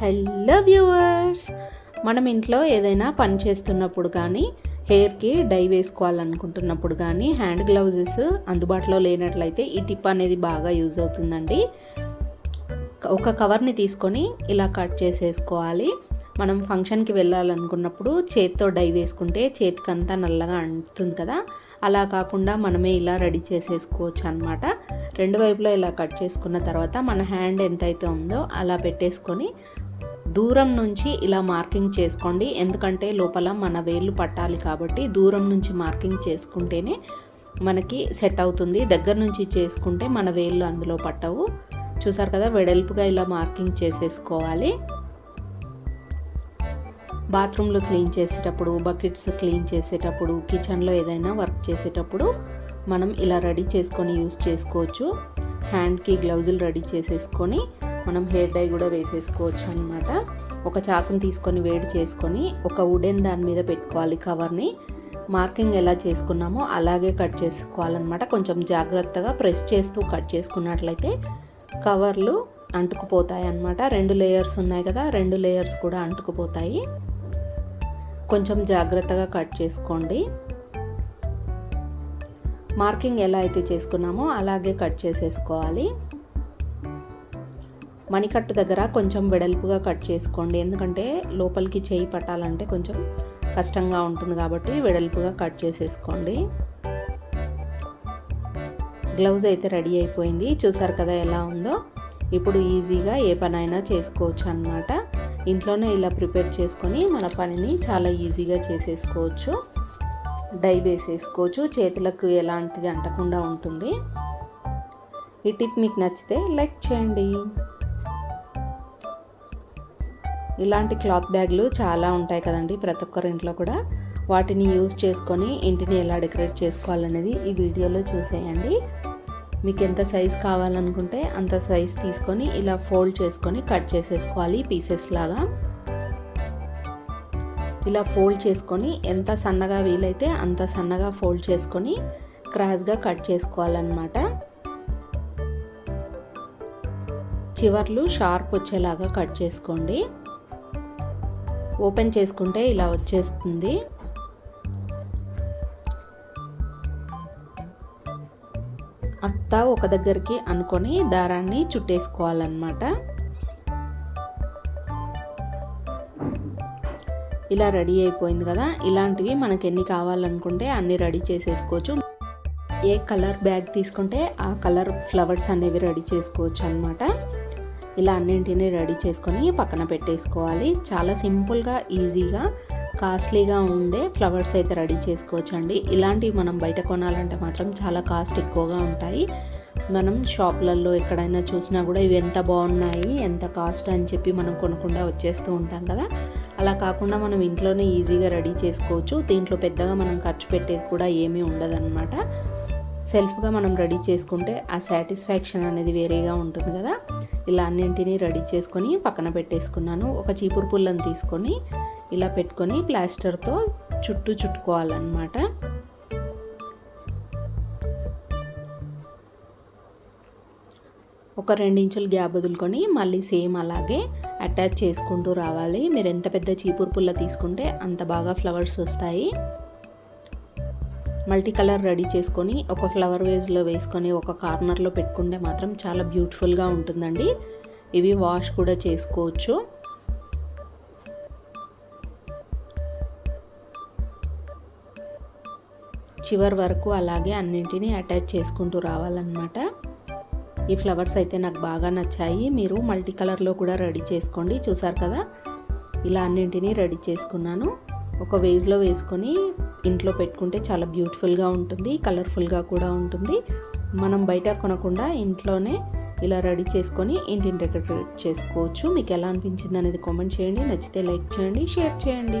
Hello viewers మనం ఇంట్లో ఏదైనా పని చేస్తున్నప్పుడు కానీ హెయిర్కి డై వేసుకోవాలనుకుంటున్నప్పుడు కానీ హ్యాండ్ గ్లౌజెస్ అందుబాటులో లేనట్లయితే ఈ టిప్ అనేది బాగా యూజ్ అవుతుందండి. ఒక కవర్ని తీసుకొని ఇలా కట్ చేసేసుకోవాలి. మనం ఫంక్షన్కి వెళ్ళాలనుకున్నప్పుడు చేతితో డై వేసుకుంటే చేతికంతా నల్లగా అంటుంది కదా. అలా కాకుండా మనమే ఇలా రెడీ చేసేసుకోవచ్చు అనమాట రెండు వైపులా ఇలా కట్ చేసుకున్న తర్వాత మన హ్యాండ్ ఎంతైతే ఉందో అలా పెట్టేసుకొని దూరం నుంచి ఇలా మార్కింగ్ చేసుకోండి. ఎందుకంటే లోపల మన వేళ్ళు పట్టాలి కాబట్టి దూరం నుంచి మార్కింగ్ చేసుకుంటేనే మనకి సెట్ అవుతుంది. దగ్గర నుంచి చేసుకుంటే మన వేళ్ళు అందులో పట్టవు. చూసారు కదా వెడల్పుగా ఇలా మార్కింగ్ చేసేసుకోవాలి. బాత్రూంలో క్లీన్ చేసేటప్పుడు బకెట్స్ క్లీన్ చేసేటప్పుడు కిచెన్లో ఏదైనా వర్క్ చేసేటప్పుడు మనం ఇలా రెడీ చేసుకొని యూస్ చేసుకోవచ్చు. హ్యాండ్కి గ్లౌజులు రెడీ చేసేసుకొని మనం హెయిర్ డై కూడా వేసేసుకోవచ్చు అనమాట ఒక చాకుని తీసుకొని వేడి చేసుకొని ఒక వుడెన్ దాని మీద పెట్టుకోవాలి కవర్ని. మార్కింగ్ ఎలా చేసుకున్నామో అలాగే కట్ చేసుకోవాలన్నమాట. కొంచెం జాగ్రత్తగా ప్రెస్ చేస్తూ కట్ చేసుకున్నట్లయితే కవర్లు అంటుకుపోతాయి అన్నమాట. రెండు లేయర్స్ ఉన్నాయి కదా రెండు లేయర్స్ కూడా అంటుకుపోతాయి. కొంచెం జాగ్రత్తగా కట్ చేసుకోండి. మార్కింగ్ ఎలా అయితే చేసుకున్నామో అలాగే కట్ చేసేసుకోవాలి. మణికట్టు దగ్గర కొంచెం వెడల్పుగా కట్ చేసుకోండి. ఎందుకంటే లోపలికి చేయి పట్టాలంటే కొంచెం కష్టంగా ఉంటుంది కాబట్టి వెడల్పుగా కట్ చేసేసుకోండి. గ్లౌజ్ అయితే రెడీ అయిపోయింది. చూసారు కదా ఎలా ఉందో? ఇప్పుడు ఈజీగా ఏ పనైనా చేసుకోవచ్చు అనమాట ఇంట్లోనే ఇలా ప్రిపేర్ చేసుకొని మన పనిని చాలా ఈజీగా చేసేసుకోవచ్చు. డై వేసేసుకోవచ్చు. చేతులకు ఎలాంటిది అంటకుండా ఉంటుంది. ఈ టిప్ మీకు నచ్చితే లైక్ చేయండి. ఇలాంటి క్లాత్ బ్యాగ్లు చాలా ఉంటాయి కదండి ప్రతి ఒక్కరి ఇంట్లో కూడా. వాటిని యూజ్ చేసుకొని ఇంటిని ఎలా డెకరేట్ చేసుకోవాలనేది ఈ వీడియోలో చూసేయండి. మీకు ఎంత సైజ్ కావాలనుకుంటే అంత సైజ్ తీసుకొని ఇలా ఫోల్డ్ చేసుకొని కట్ చేసేసుకోవాలి పీసెస్ లాగా. ఇలా ఫోల్డ్ చేసుకొని ఎంత సన్నగా వీలైతే అంత సన్నగా ఫోల్డ్ చేసుకొని క్రాస్గా కట్ చేసుకోవాలన్నమాట. చివర్లు షార్ప్ వచ్చేలాగా కట్ చేసుకోండి. ఓపెన్ చేసుకుంటే ఇలా వచ్చేస్తుంది. అంతా ఒక దగ్గరికి అనుకొని దారాన్ని చుట్టేసుకోవాలన్నమాట. ఇలా రెడీ అయిపోయింది కదా. ఇలాంటివి మనకి ఎన్ని కావాలనుకుంటే అన్ని రెడీ చేసేసుకోవచ్చు. ఏ కలర్ బ్యాగ్ తీసుకుంటే ఆ కలర్ ఫ్లవర్స్ అనేవి రెడీ చేసుకోవచ్చు అనమాట ఇలా అన్నింటినీ రెడీ చేసుకొని పక్కన పెట్టేసుకోవాలి. చాలా సింపుల్గా ఈజీగా కాస్ట్లీగా ఉండే ఫ్లవర్స్ అయితే రెడీ చేసుకోవచ్చు అండి ఇలాంటివి మనం బయట కొనాలంటే మాత్రం చాలా కాస్ట్ ఎక్కువగా ఉంటాయి. మనం షాప్లలో ఎక్కడైనా చూసినా కూడా ఇవి ఎంత బాగున్నాయి ఎంత కాస్ట్ అని చెప్పి మనం కొనకుండా వచ్చేస్తూ ఉంటాం కదా. అలా కాకుండా మనం ఇంట్లోనే ఈజీగా రెడీ చేసుకోవచ్చు. దీంట్లో పెద్దగా మనం ఖర్చు పెట్టేది కూడా ఏమీ ఉండదన్నమాట. సెల్ఫ్గా మనం రెడీ చేసుకుంటే ఆ సాటిస్ఫాక్షన్ అనేది వేరేగా ఉంటుంది కదా. ఇలా అన్నింటినీ రెడీ చేసుకొని పక్కన పెట్టేసుకున్నాను. ఒక చీపురు పుల్లని తీసుకొని ఇలా పెట్టుకొని ప్లాస్టర్తో చుట్టూ చుట్టుకోవాలన్నమాట. ఒక రెండించులు గ్యాప్ వదులుకొని మళ్ళీ సేమ్ అలాగే అటాచ్ చేసుకుంటూ రావాలి. మీరు ఎంత పెద్ద చీపురు పుల్ల తీసుకుంటే అంత బాగా ఫ్లవర్స్ వస్తాయి. మల్టీ కలర్ రెడీ చేసుకొని ఒక ఫ్లవర్ వేజ్లో వేసుకొని ఒక కార్నర్లో పెట్టుకుంటే మాత్రం చాలా బ్యూటిఫుల్గా ఉంటుందండి. ఇవి వాష్ కూడా చేసుకోవచ్చు. చివరి వరకు అలాగే అన్నింటినీ అటాచ్ చేసుకుంటూ రావాలన్నమాట. ఈ ఫ్లవర్స్ అయితే నాకు బాగా నచ్చాయి. మీరు మల్టీ కలర్లో కూడా రెడీ చేసుకోండి. చూసారు కదా? ఇలా అన్నింటినీ రెడీ చేసుకున్నాను. ఒక వేజ్లో వేసుకొని ఇంట్లో పెట్టుకుంటే చాలా బ్యూటిఫుల్గా ఉంటుంది కలర్ఫుల్గా కూడా ఉంటుంది. మనం బయట కొనకుండా ఇంట్లోనే ఇలా రెడీ చేసుకొని ఇంటిని డెకరేట్ చేసుకోవచ్చు. మీకు ఎలా అనిపించింది అనేది కామెంట్ చేయండి నచ్చితే లైక్ చేయండి షేర్ చేయండి.